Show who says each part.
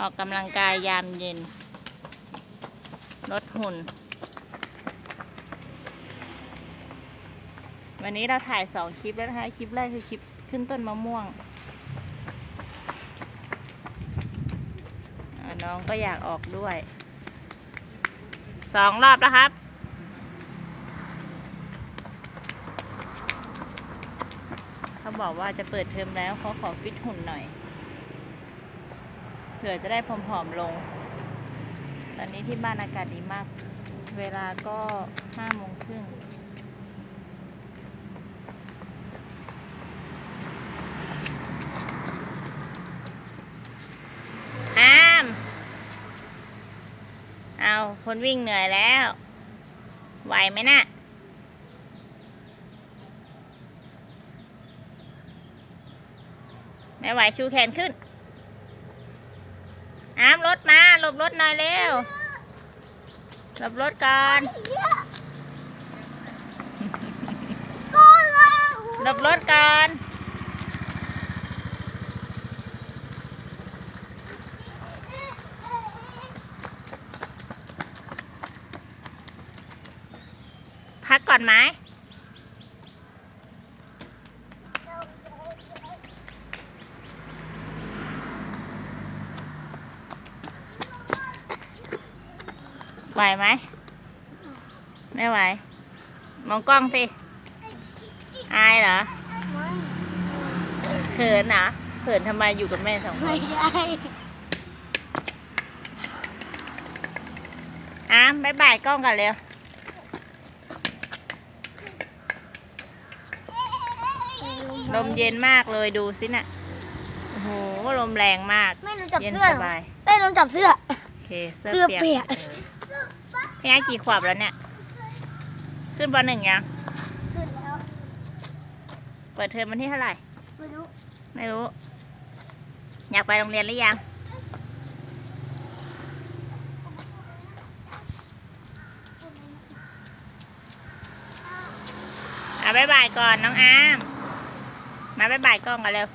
Speaker 1: ออกกำลังกายยามเย็น ลดหุ่น วันนี้เราถ่ายสองคลิปแล้วนะคะ คลิปแรกคือคลิปขึ้นต้นมะม่วง น้องก็อยากออกด้วย สองรอบแล้วครับเขาบอกว่าจะเปิดเทอมแล้วเขาขอฟิตหุ่นหน่อย เผื่อจะได้ผอมๆลง ตอนนี้ที่บ้านอากาศดีมาก เวลาก็ห้าโมงครึ่งอาม เอาคนวิ่งเหนื่อยแล้ว ไหวไหมนะ่ะไม่ไหวชูแขนขึ้น อามรถมาหลบรถหน่อยเร็วหลบรถก่อนหลบรถก่อนพักก่อนไหม ไหวไหม ไม่ไหว มองกล้องสิ อายเหรอ เขินเหรอเขินทำไมอยู่กับแม่สองค
Speaker 2: ไม่
Speaker 1: น
Speaker 2: ใช่
Speaker 1: อ้ามบายบายกล้องกันเร็วลมเย็นมากเลยดูสิน่ะ โอ้โห ลมแรงมาก
Speaker 2: แม่หนูจับ
Speaker 1: เย็น
Speaker 2: เสื้อ
Speaker 1: สบาย
Speaker 2: แม่หนูจับเสื้อ
Speaker 1: โอ เคเสื้อ
Speaker 2: เสื้อ
Speaker 1: เปียก
Speaker 2: เปียก
Speaker 1: เออพี่ไอ้กี่ขวบแล้วเนี่ย ขึ้นปหนึ่งยัง
Speaker 2: ขึ้นแล้ว
Speaker 1: เปิดเทอมวันที่เท่าไหร่
Speaker 2: ไม่รู้
Speaker 1: ไม่รู้ อยากไปโรงเรียนหรือยังอะบายบายก่อนน้องอาม มาบายบายกล้องกันเร็ว